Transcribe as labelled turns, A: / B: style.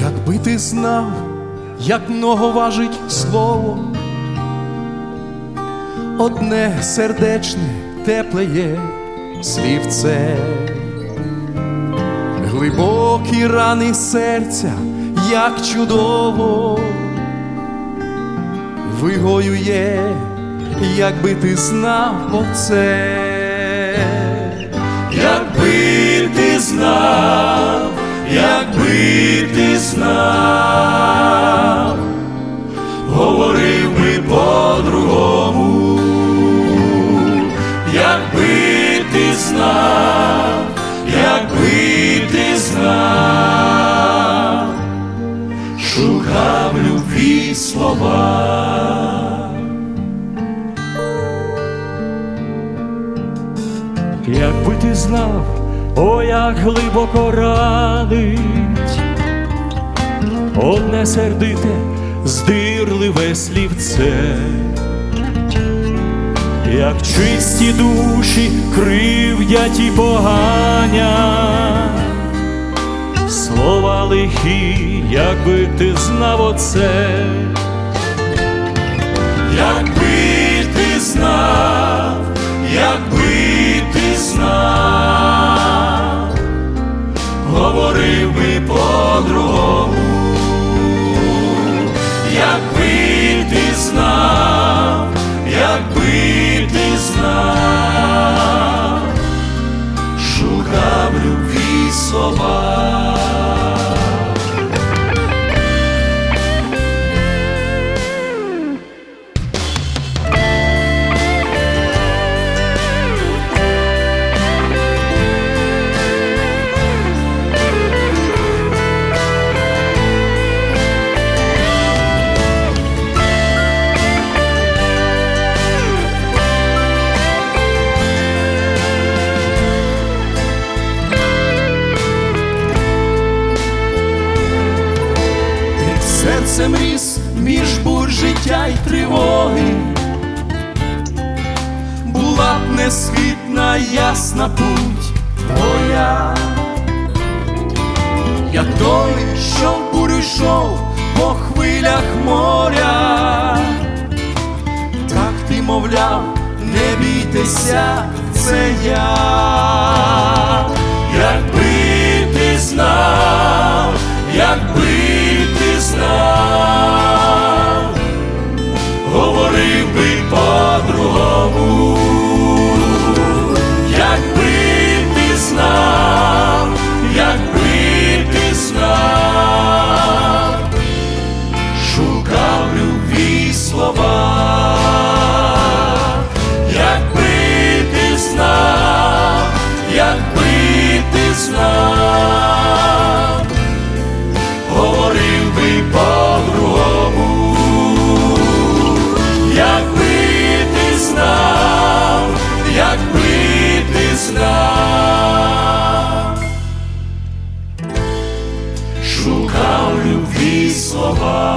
A: Якби ти знав, як много важить слово, одне сердечне, тепле є слівце, глибокі рани серця, як чудово, вигоює, якби ти знав оце, ти знав, говорив би по-другому, якби ти знав, якби ти знав, шукав любві слова.
B: Якби ти знав, о, як глибоко ранить, одне сердите, здирливе слівце, як чисті душі кривдять і поганять, слова лихі, якби ти знав оце.
A: Якби ти знав, якби серцем ріс між бур життя й тривоги, була б несхитна ясна путь твоя, я той, що в бурю йшов по хвилях моря, так ти мовляв, не бійтеся, це я, шукав шукав любві слова.